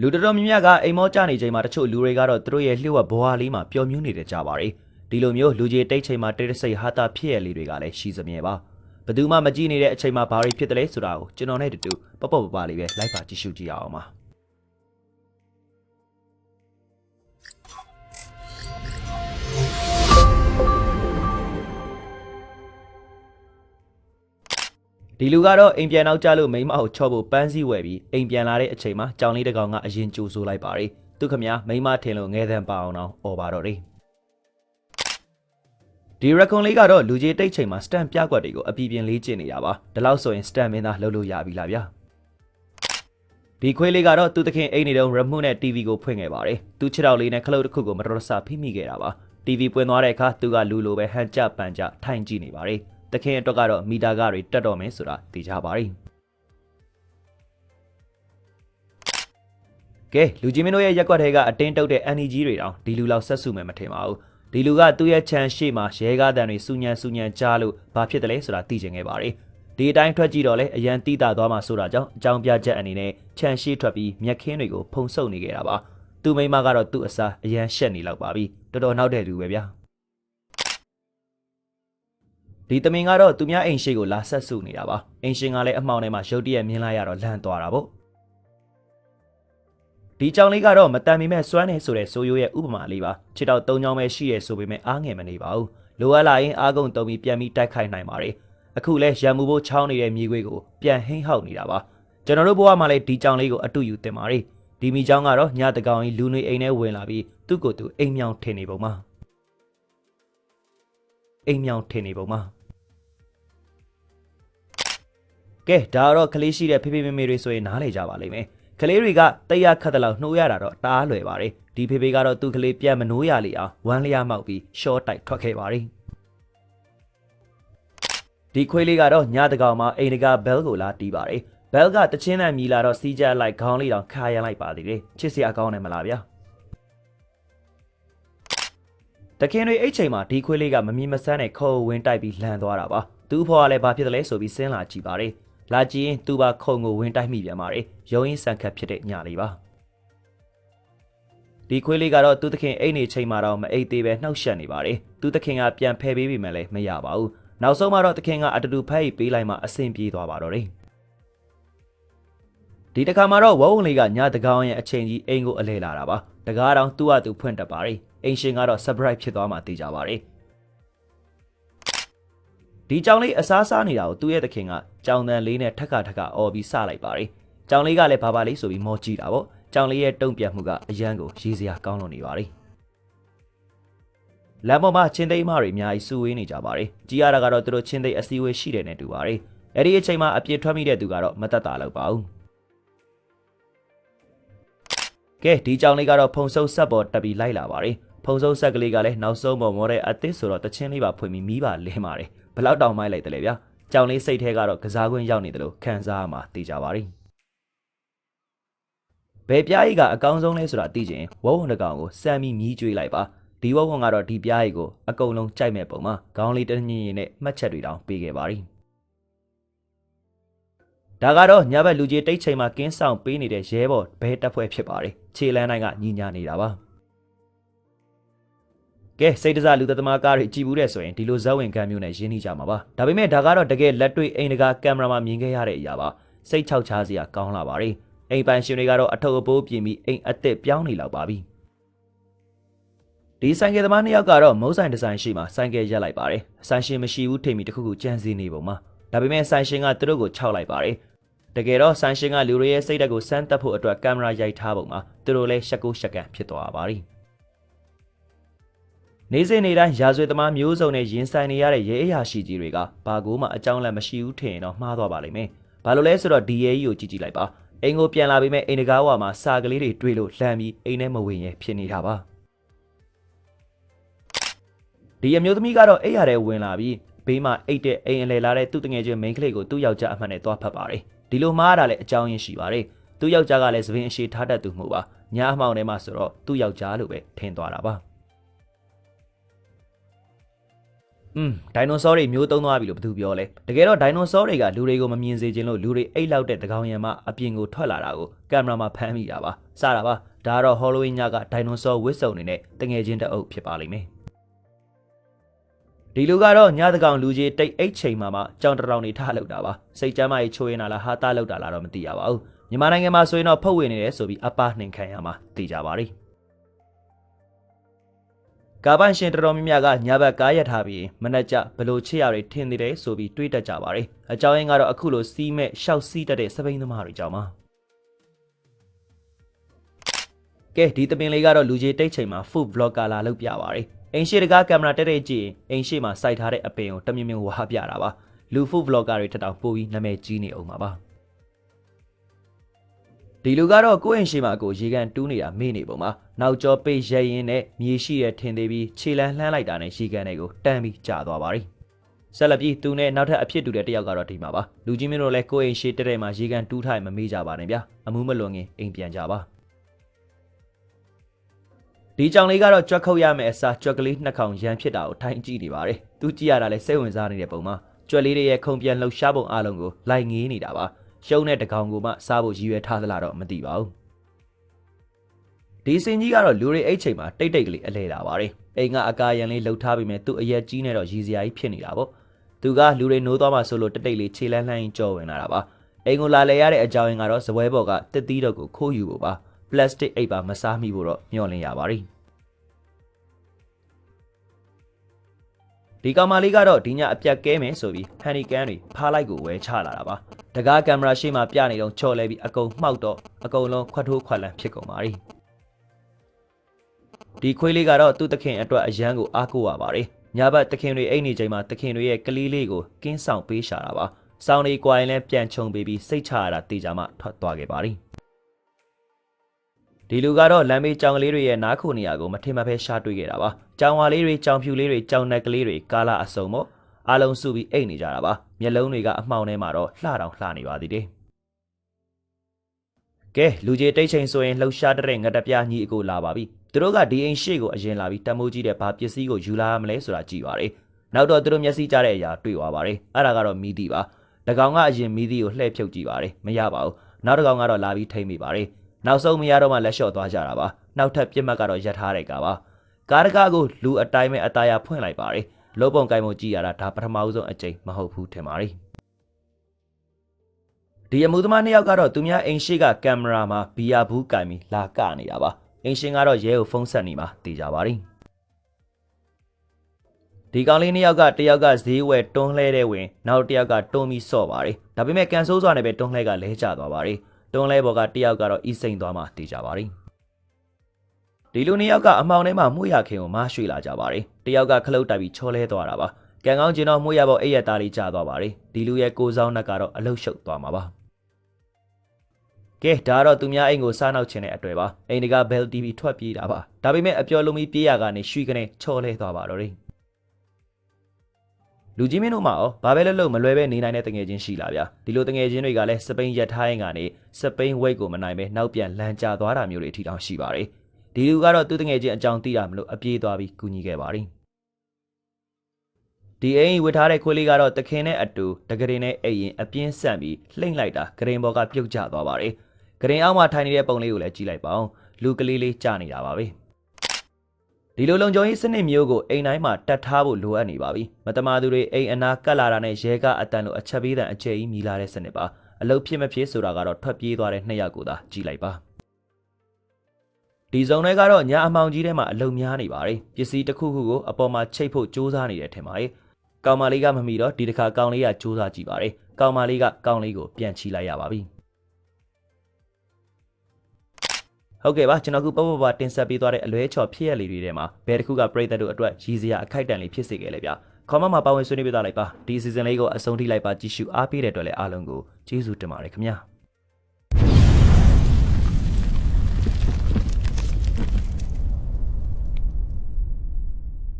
လူတော်တော်များများကအိမ်မောကြနေချိန်မှာတချို့လူတွေကတော့သူတို့ရဲ့လျှို့ဝှက်ဘဝလေးမှာပျော်မြူးနေတဲ့ကြပါရီဒီလိုမျိုးလူကြီးတိတ်ချိန်မှာတိတ်တဆိတ်ဟာတာဖြစ်ရလေးတွေကလည်းရှိစမြဲပါဘယ်သူမှမကြည့်နေတဲ့အချိန်မှာဘာတွေဖြစ်တယ်လဲဆိုတာကိုကျွန်တော်နဲ့တူတူပေါ့ပေါ့ပပလေးပဲလိုက်ပါကြည့်ရှုကြည့်ရအောင်ပါ ဒီလူကတော့အိမ်ပြန်နောက်ကျလို့မိန်းမကိုချော့ဖို့ပန်းစည်းဝယ်ပြီးအိမ်ပြန်လာတဲ့အချိန်မှာကြောင်လေးတစ်ကောင်ကအရင်ကြိုးဆိုးလိုက်ပါရီသူခမညာမိန်းမထင်လို့ငဲသံပါအောင်တော့អော်ပါတော့တယ်ဒီရက်ကွန်လေးကတော့လူကြီးတိတ်ချိန်မှာစတန်ပြကွက်တွေကိုအပြည့်ပြင်းလေးကျင့်နေတာပါဒါလို့ဆိုရင်စတန်မင်းသားလှုပ်လို့ရပြီလားဗျာဒီခွေးလေးကတော့သူ့သခင်အိမ်နေတုန်း remote နဲ့ TV ကိုဖွင့်ခဲ့ပါတယ်သူခြေထောက်လေးနဲ့ခလုတ်တစ်ခုကိုမတော်တဆဖိမိခဲ့တာပါ TV ပွင့်သွားတဲ့အခါသူကလူလိုပဲဟန်ကြပန်ကြထိုင်ကြည့်နေပါတယ် သခင်အတွက်ကတော့မီတာကတွေတက်တော်မယ်ဆိုတာသိကြပါရီကဲလူကြီးမင်းတို့ရဲ့ရက်ကွက်ထဲကအတင်းတုပ်တဲ့ NEG တွေတောင်ဒီလူလောက်ဆက်စုမယ်မထင်ပါဘူးဒီလူကသူ့ရဲ့ခြံရှိမှာရဲကားတန်တွေစူညံစူညံကြားလို့ဘာဖြစ်တယ်လဲဆိုတာသိချင်ခဲ့ပါရီဒီအတိုင်းထွက်ကြည့်တော့လေအရန်တိတာသွားမှဆိုတာကြောင့်အကြောင်းပြချက်အနေနဲ့ခြံရှိထွက်ပြီးမြက်ခင်းတွေကိုဖုံဆုပ်နေခဲ့တာပါသူမိမကတော့သူ့အစားအရန်ရှက်နေလောက်ပါပြီတော်တော်နောက်တဲ့လူပဲဗျာ ဒီသမင်ကတော့သူများအိမ်ရှိကိုလာဆက်စုနေတာပါအိမ်ရှင်ကလည်းအမှောင်ထဲမှာရုတ်တရက်မြင်လိုက်ရတော့လန့်သွားတာပေါ့ဒီကြောင်လေးကတော့မတန်မီမဲ့စွမ်းနေဆိုတဲ့ဆိုယိုးရဲ့ဥပမာလေးပါခြေတော့၃ချောင်းပဲရှိရဆိုပေမဲ့အားငယ်မနေပါဘူးလိုအပ်လာရင်အားကုန်တုံပြီးပြန်ပြီးတိုက်ခိုက်နိုင်ပါတယ်အခုလဲရံမှုဖို့ချောင်းနေတဲ့မြေခွေးကိုပြန်ဟိမ့်ဟောက်နေတာပါကျွန်တော်တို့ဘဝမှာလည်းဒီကြောင်လေးကိုအတူယူတင်ပါတယ်ဒီမိချောင်းကတော့ညတကောင်ကြီးလူနေအိမ်ထဲဝင်လာပြီးသူ့ကိုယ်သူအိမ်မြောင်ထင်နေပုံမှာအိမ်မြောင်ထင်နေပုံမှာ ကဲဒါတော့ကလေးရှိတဲ့ဖေဖေမေမေတွေဆိုရင်နားလေကြပါလိမ့်မယ်ကလေးတွေကတရခတ်တဲ့လောက်နှိုးရတာတော့တားလွယ်ပါတယ်ဒီဖေဖေကတော့သူ့ကလေးပြန်မနှိုးရလေအောင်ဝမ်းလျားမောက်ပြီးရှော့တိုက်ထွက်ခဲ့ပါတယ်ဒီခွေးလေးကတော့ညတကောင်မှာအိမ်တကာဘဲလ်ကိုလာတီးပါတယ်ဘဲလ်ကတချင်းနဲ့မြည်လာတော့စီးကြလိုက်ခေါင်းလေးတောင်ခါရန်လိုက်ပါသေးတယ်ချစ်စရာကောင်းတယ်မလားဗျာတခင်တွေအိတ်ချိန်မှာဒီခွေးလေးကမမြင်မဆန်းနဲ့ခေါ်ဝင်းတိုက်ပြီးလန်သွားတာပါသူ့ဖော်ကလည်းဘာဖြစ်တယ်လဲဆိုပြီးဆင်းလာကြည့်ပါတယ် လာကြည့်ရင်သူ့ဘာခုံကိုဝင်းတိုက်မိပြန်ပါတယ်ရုံရင်းဆန်ခတ်ဖြစ်တဲ့ညလေးပါဒီခွေးလေးကတော့သူ့သခင်အိတ်နေချိန်မှာတော့မအိတ်သေးပဲနှောက်ရှက်နေပါတယ်သူ့သခင်ကပြန်ဖယ်ပေးပြီမှလည်းမရပါဘူးနောက်ဆုံးမှာတော့သခင်ကအတူတူဖက်ရီပေးလိုက်မှအဆင်ပြေသွားပါတော့တယ်ဒီတစ်ခါမှာတော့ဝုံးလေးကညတကောင်ရဲ့အချိန်ကြီးအိမ်ကိုအလဲလာတာပါတကားတောင်သူ့ဟာသူဖွင့်တတ်ပါတယ်အိမ်ရှင်ကတော့ surprise ဖြစ်သွားမှသိကြပါတယ် ဒီကြောင်လေးအစားစားနေတာကိုသူ့ရဲ့သခင်ကကြောင်တန်လေးနဲ့ထက်ကထက်ကအော်ပြီးစလိုက်ပါတယ်ကြောင်လေးကလည်းဘာဘာလေးဆိုပြီးမောကြည့်တာပေါ့ကြောင်လေးရဲ့တုံ့ပြန်မှုကအရန်ကိုရေးစရာကောင်းလို့နေပါတယ်လမ်းပေါ်မှာချင်းသိမ်းမတွေအများကြီးစုဝေးနေကြပါတယ်ကြည်ရတာကတော့သူတို့ချင်းသိမ်းအစည်းအဝေးရှိတယ်နဲ့တူပါတယ်အဲ့ဒီအချိန်မှာအပြစ်ထွက်မိတဲ့သူကတော့မသက်တာတော့ပါဘူးကဲဒီကြောင်လေးကတော့ဖုံဆုပ်ဆက်ပေါ်တက်ပြီးလိုက်လာပါတယ်ဖုံဆုပ်ဆက်ကလေးကလည်းနောက်ဆုံးပေါ်မောတဲ့အသစ်ဆိုတော့တချင်းလေးပါဖွင့်ပြီးမီးပါလင်းပါတယ် ဘလောက်တောင်မိုက်လိုက်တယ်လေဗျာကြောင်လေးစိတ်ထဲကတော့ကစားခွင့်ရောက်နေတယ်လို့ခံစားရမှာသိကြပါရီဘယ်ပြားရီကအကောင်းဆုံးလဲဆိုတာသိချင်ဝုံဝုံတကောင်ကိုစမ်းပြီးမြည်ကြွေးလိုက်ပါဒီဝုံဝုံကတော့ဒီပြားရီကိုအကုန်လုံးကြိုက်မဲ့ပုံမှာခေါင်းလေးတညင်ရင်နဲ့မှတ်ချက်တွေတောင်ပေးခဲ့ပါရီဒါကတော့ညဘက်လူကြီးတိတ်ချိန်မှာကင်းဆောင်ပေးနေတဲ့ရဲဘော်ဘဲတက်ဖွဲ့ဖြစ်ပါတယ်ခြေလန်းတိုင်းကညီညာနေတာပါ ကဲစိတ်တစားလူသက်သမားကားတွေကြည်ဘူးတဲ့ဆိုရင်ဒီလိုဇက်ဝင်ကမ်းမျိုးနဲ့ရင်းနှီးကြမှာပါဒါပေမဲ့ဒါကတော့တကယ်လက်တွေ့အိမ်တကာကင်မရာမှာမြင်ခဲ့ရတဲ့အရာပါစိတ်ချောက်ချားစရာကောင်းလာပါတယ်အိမ်ပိုင်ရှင်တွေကတော့အထုပ်အပိုးပြင်ပြီးအိမ်အစ်စ်ပြောင်းနေလောက်ပါပြီဒီဆိုင်ကယ်သမားနှစ်ယောက်ကတော့မုံဆိုင်ဒီဇိုင်းရှိမှဆိုင်ကယ်ရက်လိုက်ပါတယ်ဆိုင်ရှင်မရှိဘူးထိမိတခုခုကြံစည်နေပုံမှာဒါပေမဲ့ဆိုင်ရှင်ကသူတို့ကိုခြောက်လိုက်ပါတယ်တကယ်တော့ဆိုင်ရှင်ကလူတွေရဲ့စိတ်ဓာတ်ကိုစမ်းသပ်ဖို့အတွက်ကင်မရာရိုက်ထားပုံမှာသူတို့လည်းရှက်ကိုရှက်ကန်ဖြစ်သွားပါပြီ နေစဉ်နေတိုင်းရာဇဝတ်သမားမျိုးစုံနဲ့ရင်ဆိုင်နေရတဲ့ရဲအရာရှိကြီးတွေကဘာကိုမှအကြောင်းလည်းမရှိဘူးထင်ရင်တော့မှားသွားပါလိမ့်မယ်။ဘာလို့လဲဆိုတော့ဒီရဲကြီးကိုကြည့်ကြည့်လိုက်ပါ။အိမ်ကိုပြန်လာပြီးမဲ့အိမ်တကားဝါမှာစာကလေးတွေတွေ့လို့လှမ်းပြီးအိမ်ထဲမဝင်ရဲဖြစ်နေတာပါ။ဒီအမျိုးသမီးကတော့အိမ်ရတဲ့ဝင်လာပြီးဘေးမှာအိတ်တဲ့အိမ်အလဲလာတဲ့သူ့တငယ်ချင်းမိန်းကလေးကိုသူ့ယောက်ျားအမှန်နဲ့သွားဖက်ပါတယ်။ဒီလိုမှားရတာလည်းအကြောင်းရင်းရှိပါတယ်။သူ့ယောက်ျားကလည်းသပင်အရှိထားတတ်သူမဟုတ်ပါ။ညာအမှောင်ထဲမှာဆိုတော့သူ့ယောက်ျားလိုပဲထင်သွားတာပါ။ อืมဒိုင်နိုဆောတွေမျိုးသုံးသွားပြီလို့ဘယ်သူပြောလဲတကယ်တော့ဒိုင်နိုဆောတွေကလူတွေကိုမမြင်စေချင်လို့လူတွေအိတ်လောက်တဲ့တကောင်ရံမှအပြင်ကိုထွက်လာတာကိုကင်မရာမှာဖမ်းမိတာပါစတာပါဒါကတော့ Halloween ညကဒိုင်နိုဆောဝစ်စုံနေနဲ့တငယ်ချင်းတအုပ်ဖြစ်ပါလိမ့်မယ်ဒီလူကတော့ညတကောင်လူကြီးတိတ်အိတ်ချိန်မှာမှကြောင်တရောင်နေထားလောက်တာပါစိတ်ကြမ်းမကြီးချိုးရင်လာဟာတာလောက်တာလားတော့မသိရပါဘူးမြန်မာနိုင်ငံမှာဆိုရင်တော့ဖုတ်ဝင်နေတယ်ဆိုပြီးအပနှင်ခံရမှာသိကြပါလိမ့် ကာပန်ရှင်တော်တော်များများကညာဘက်ကားရထားပြီးမနှက်ကြဘလို့ချစ်ရတွေထင်နေတယ်ဆိုပြီးတွေးတတ်ကြပါတယ်အကြောင်းရင်းကတော့အခုလိုစီးမဲ့ရှောက်စီးတတ်တဲ့စပိန်သမားတွေကြောင့်ပါကဲဒီတပင်လေးကတော့လူကြီးတိတ်ချိန်မှာ food vlogger လာလုပ်ပြပါတယ်အိမ်ရှိတကားကင်မရာတက်တဲ့ကြည့်ရင်အိမ်ရှိမှာစိုက်ထားတဲ့အပင်ကိုတမြင်မြင်ဝါပြတာပါလူ food vlogger တွေထက်တောင်ပိုပြီးနာမည်ကြီးနေအောင်ပါပါ ဒီလူကတော့ကိုယ့်အိမ်ရှိမှာကိုရေကန်တူးနေတာမေ့နေပုံမှာနောက်ကျောပိတ်ရဲရင်နဲ့မြေရှိတဲ့ထင်သေးပြီးခြေလန်းလှမ်းလိုက်တာနဲ့ရေကန်တွေကိုတန်းပြီးကြာသွားပါရီဆက်လက်ပြီးသူနဲ့နောက်ထပ်အဖြစ်တူတဲ့တယောက်ကတော့ဒီမှာပါလူကြီးမင်းတို့လည်းကိုယ့်အိမ်ရှိတက်တဲ့မှာရေကန်တူးထားရင်မမေ့ကြပါနဲ့ဗျာအမှုမလွန်ခင်အိမ်ပြန်ကြပါဒီကြောင်လေးကတော့ကြွက်ခုတ်ရမယ်အစားကြွက်ကလေးနှစ်ခေါင်ရန်ဖြစ်တာကိုထိုင်ကြည့်နေပါတယ်သူကြည့်ရတာလဲစိတ်ဝင်စားနေတဲ့ပုံမှာကြွက်လေးတွေရဲ့ခုံပြန်လှုပ်ရှားပုံအလုံးကိုလိုက်ငေးနေတာပါ ရှုံးတဲ့တကောင်ကိုမှစားဖို့ရည်ရွယ်ထားသလားတော့မသိပါဘူးဒီစင်ကြီးကတော့လူတွေအိတ်ချိန်မှာတိတ်တိတ်ကလေးအလဲတာပါတယ်အိမ်ကအကာရန်လေးလှုပ်ထားပြီးမြဲသူ့အရက်ကြီးနေတော့ရည်စရာကြီးဖြစ်နေတာပေါ့သူကလူတွေနိုးသွားမှဆိုလို့တိတ်တိတ်လေးခြေလန်းလှမ်းကြော်ဝင်လာတာပါအိမ်ကိုလာလဲရတဲ့အကြောင်းရင်းကတော့ဇပွဲဘော်ကတစ်သီးတော့ကိုခိုးယူဖို့ပါပလတ်စတစ်အိတ်ပါမစားမိဖို့တော့မျှော်လင့်ရပါတယ်ဒီကောင်မလေးကတော့ဒီညအပြတ်ကဲမယ်ဆိုပြီးဟန်နီကန်တွေဖားလိုက်ကိုဝဲချလာတာပါ တကားကင်မရာရှေ့မှာပြနေတော့ချော်လဲပြီးအကုန်မှောက်တော့အကုန်လုံးခွတ်ထိုးခွက်လန့်ဖြစ်ကုန်ပါပြီဒီခွေးလေးကတော့သူ့တခင်အတွက်အရန်ကိုအားကိုးရပါတယ်ညဘက်တခင်တွေအိတ်နေချိန်မှာတခင်တွေရဲ့ကလေးလေးကိုကင်းဆောင်ပေးရှာတာပါစောင်းလေးကွာရင်လည်းပြန်ချုံပေးပြီးစိတ်ချရတာတေချာမှထွက်သွားခဲ့ပါပြီဒီလူကတော့လမ်းမေးကြောင်ကလေးတွေရဲ့နားခုနေရာကိုမထင်မဖဲရှာတွေ့ခဲ့တာပါ။ကြောင်ဝါလေးတွေကြောင်ဖြူလေးတွေကြောင်နက်ကလေးတွေကာလာအစုံမို့ အားလုံးစုပြီးအိတ်နေကြတာပါ။မျက်လုံးတွေကအမှောင်ထဲမှာတော့လှတောင်လှနေပါသေးတယ်။ကဲလူကြီးတိတ်ချိန်ဆိုရင်လှုပ်ရှားတဲ့ငတ်တပြားညီအကိုလာပါပြီ။သူတို့ကဒီအိမ်ရှိကိုအရင်လာပြီးတမိုးကြီးတဲ့ဘာပစ္စည်းကိုယူလာမလဲဆိုတာကြည့်ပါရယ်။နောက်တော့သူတို့မျက်စိကြတဲ့အရာတွေ့သွားပါရယ်။အဲ့ဒါကတော့မီးတီပါ။တကောင်ကအရင်မီးတီကိုလှည့်ဖြုတ်ကြည့်ပါရယ်။မရပါဘူး။နောက်တကောင်ကတော့လာပြီးထိမ့်မိပါရယ်။နောက်ဆုံးမရတော့မှလက်လျှော့သွားကြတာပါနောက်ထပ်ပြစ်မှတ်ကတော့ရထားတဲ့ကပါကားတကားကိုလူအတိုင်းပဲအသားရဖွင့်လိုက်ပါတယ် လောပုံကိုင်ပုံကြည့်ရတာဒါပထမဦးဆုံးအကြိမ်မဟုတ်ဘူးထင်ပါတယ်ဒီအမှုသမားနှစ်ယောက်ကတော့သူများအိမ်ရှိကကင်မရာမှာဘီယာဘူးကင်ပြီးလာကနေတာပါအိမ်ရှင်ကတော့ရဲကိုဖုန်းဆက်နေမှာသိကြပါလိမ့်ဒီကောင်လေးနှစ်ယောက်ကတယောက်ကဈေးဝယ်တွန်းလှဲတဲ့ဝင်နောက်တစ်ယောက်ကတွန်းပြီးဆော့ပါတယ်ဒါပေမဲ့ကန်ဆိုးစွာနဲ့ပဲတွန်းလှဲကလဲကျသွားပါတယ်တွန်းလဲဘော်ကတယောက်ကတော့ဤစိန်သွားမှတေးကြပါလိမ့် ဒီလူနှစ်ယောက်ကအမောင်ထဲမှာမှုရခင်ကိုမရွှေ့လာကြပါတယ်တယောက်ကခလုတ်တိုက်ပြီးချောလဲသွားတာပါကံကောင်းကျင်တော့မှုရဘော်အိပ်ရသားလေးကျသွားပါတယ်ဒီလူရဲ့ကိုဆောင်နှက်ကတော့အလုတ်ရှုပ်သွားမှာပါကဲဒါတော့သူများအိမ်ကိုစားနောက်ခြင်းတဲ့အတွေ့ပါအိမ်တကဘယ်တီဗီထွက်ပြေးတာပါဒါပေမဲ့အပျော်လုံးပြီးပြေးရကနေရွှေကနေချော်လဲသွားပါတော့တယ်လူကြီးမင်းတို့မှာရောဘာပဲလဲလို့မလွယ်ပဲနေနိုင်တဲ့တငယ်ချင်းရှိလာဗျာဒီလိုတငယ်ချင်းတွေကလည်းစပိန်ရက်ထားရင်ကနေစပိန်ဝိတ်ကိုမနိုင်ပဲနောက်ပြန်လန်ကျသွားတာမျိုးတွေအထိတောင်ရှိပါတယ် ဒီလူကတော့သူ့တငယ်ချင်းအကြောင်းသိတာမလို့အပြေးသွားပြီးကူညီခဲ့ပါတယ်ဒီအိမ်ဝတ်ထားတဲ့ခွေးလေးကတော့တခင်နဲ့အတူတကရင်နဲ့အိမ်ရင်အပြင်းဆန့်ပြီးလှိမ့်လိုက်တာဂရင်ဘော်ကပြုတ်ကျသွားပါတယ်ဂရင်အောက်မှာထိုင်နေတဲ့ပုံလေးကိုလည်းကြည့်လိုက်ပါဦးလူကလေးလေးကျနေတာပါပဲဒီလိုလုံခြုံရေးစနစ်မျိုးကိုအိမ်တိုင်းမှာတတ်ထားဖို့လိုအပ်နေပါပြီမတမာသူတွေအိမ်အနာကတ်လာတာနဲ့ရဲကအတန်လိုအချက်ပေးတဲ့အကျယ်ကြီးမြည်လာတဲ့စနစ်ပါအလုတ်ဖြစ်မဖြစ်ဆိုတာကတော့ထွက်ပြေးသွားတဲ့နှစ်ယောက်ကိုသာကြည့်လိုက်ပါ ဒီဇုံတွေကတော့ညာအမောင်ကြီးထဲမှာအလုံများနေပါတယ်ပစ္စည်းတစ်ခုခုကိုအပေါ်မှာချိတ်ဖို့စူးစမ်းနေတယ်ထင်ပါတယ်ကောင်မလေးကမမီတော့ဒီတစ်ခါကောင်လေးကစူးစမ်းကြည့်ပါတယ်ကောင်မလေးကကောင်လေးကိုပြန်ချီလိုက်ရပါပြီဟုတ်ကဲ့ပါကျွန်တော်ခုပပပတင်ဆက်ပေးသွားတဲ့အလွဲချော်ဖြစ်ရလေးတွေထဲမှာဘယ်တစ်ခုကပြိသက်တို့အတွက်ရည်စရာအခိုက်အတန့်လေးဖြစ်စေခဲ့လဲဗျ။ comment မှာပါဝင်ဆွေးနွေးပေးသွားလိုက်ပါဒီ season လေးကိုအဆုံးထိလိုက်ပါကြည့်ရှုအားပေးတဲ့အတွက်လည်းအားလုံးကိုကျေးဇူးတင်ပါတယ်ခင်ဗျာ။